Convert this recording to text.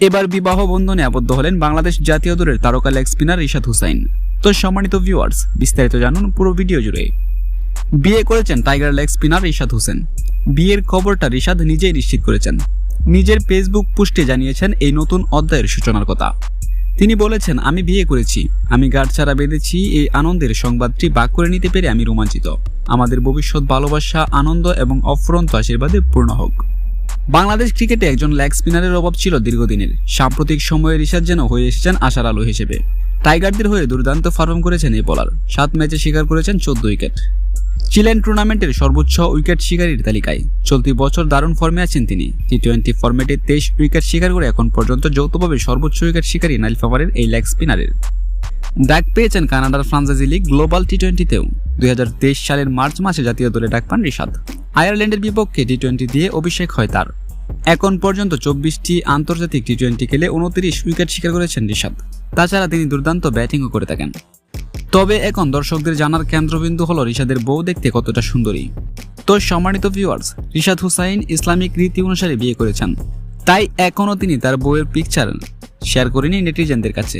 এবার বিবাহ বন্ধনে আবদ্ধ হলেন বাংলাদেশ জাতীয় দলের তারকা লেগ স্পিনার রিশাদ হুসাইন। তো সম্মানিত ভিউয়ার্স বিস্তারিত জানুন পুরো ভিডিও জুড়ে। বিয়ে করেছেন tiger leg spinner Rishad Hossain. বিয়ের খবরটা রিশাদ নিজেই নিশ্চিত করেছেন। নিজের ফেসবুক পোস্টে জানিয়েছেন এই নতুন অধ্যায়ের সূচনার কথা। তিনি বলেছেন, আমি বিয়ে করেছি। আমি গাঁটছাড়া বেঁধেছি। এই আনন্দের সংবাদটি বাক করে নিতে পেরে আমি রোমাঞ্চিত। আমাদের ভবিষ্যৎ ভালোবাসা, আনন্দ এবং অফুরন্ত আশীর্বাদে পূর্ণ হোক। বাংলাদেশ ক্রিকেটে একজন লেগ স্পিনারের অভাব ছিল দীর্ঘদিনের। সাম্প্রতিক সময়ে রিশাদ যেন হয়ে এসেছেন আশার আলো হিসেবে। টাইগারদের হয়ে দুর্দান্ত পারফর্ম করেছেন এই বোলার সাত ম্যাচে শিকার করেছেন চোদ্দ উইকেট। চিলেন টুর্নামেন্টের সর্বোচ্চ উইকেট শিকারীর তালিকায় চলতি বছর দারুণ ফর্মে আছেন তিনি। টি টোয়েন্টি ফর্মেটে তেইশ উইকেট শিকার করে এখন পর্যন্ত যৌথভাবে সর্বোচ্চ উইকেট শিকারী নাইল ফাভারের এই লেগ স্পিনারের ডাক পেয়েছেন কানাডার ফ্রান্সাইজি লিগ গ্লোবাল টি টোয়েন্টিতেও দুই হাজার তেইশ সালের মার্চ মাসে জাতীয় দলে ডাক পান রিশাদ। আয়ারল্যান্ডের বিপক্ষে টি টোয়েন্টি দিয়ে অভিষেক হয় তার। এখন পর্যন্ত চব্বিশটি আন্তর্জাতিক টি টোয়েন্টি খেলে উনত্রিশ উইকেট শিকার করেছেন রিশাদ। তাছাড়া তিনি দুর্দান্ত ব্যাটিংও করে থাকেন। তবে এখন দর্শকদের জানার কেন্দ্রবিন্দু হলো রিশাদের বউ দেখতে কতটা সুন্দরী। তো সম্মানিত ভিউয়ার্স রিশাদ হুসাইন ইসলামিক রীতি অনুসারে বিয়ে করেছেন। তাই এখনও তিনি তার বউয়ের পিকচার শেয়ার করেনি নেটিজেনদের কাছে।